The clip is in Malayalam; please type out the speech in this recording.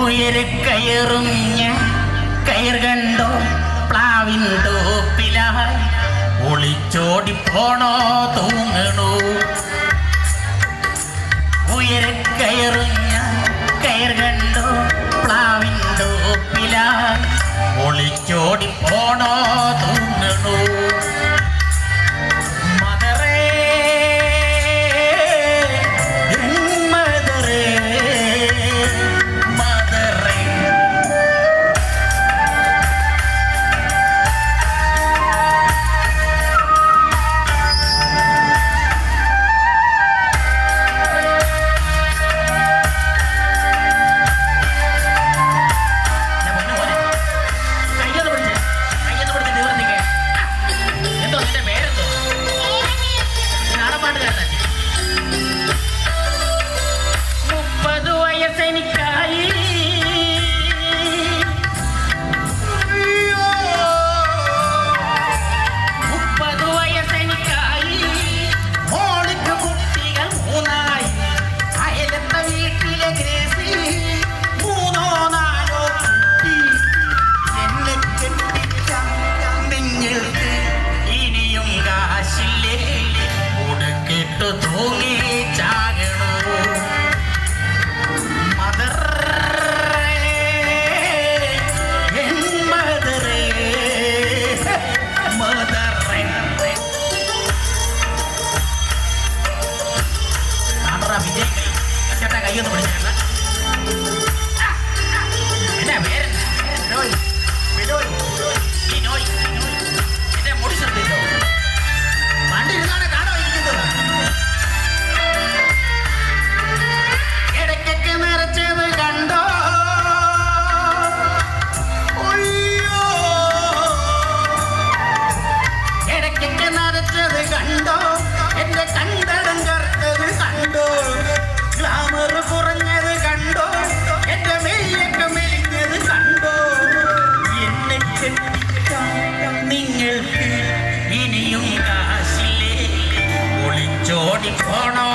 ഉയരെ കയറും ഞാൻ കയർ കണ്ടോ പ്ലാവിൻ തോപ്പിലായി ഒളിച്ചോടി പോണോ തൂങ്ങണോ? ഉയരക്കയറും കയറും ഞാൻ കയർ കണ്ടോ പ്ലാവിൻ തോപ്പിലായി ഒളിച്ചോടി പോണോ തൂങ്ങണോ? തൊട്ടു തൂങ്ങി ചാകണു കൈ ഒന്ന് പിടിച്ചു നിങ്ങൾക്ക് ഇനിയും കാശില്ലേ? ഒളിച്ചോടി പോണോ?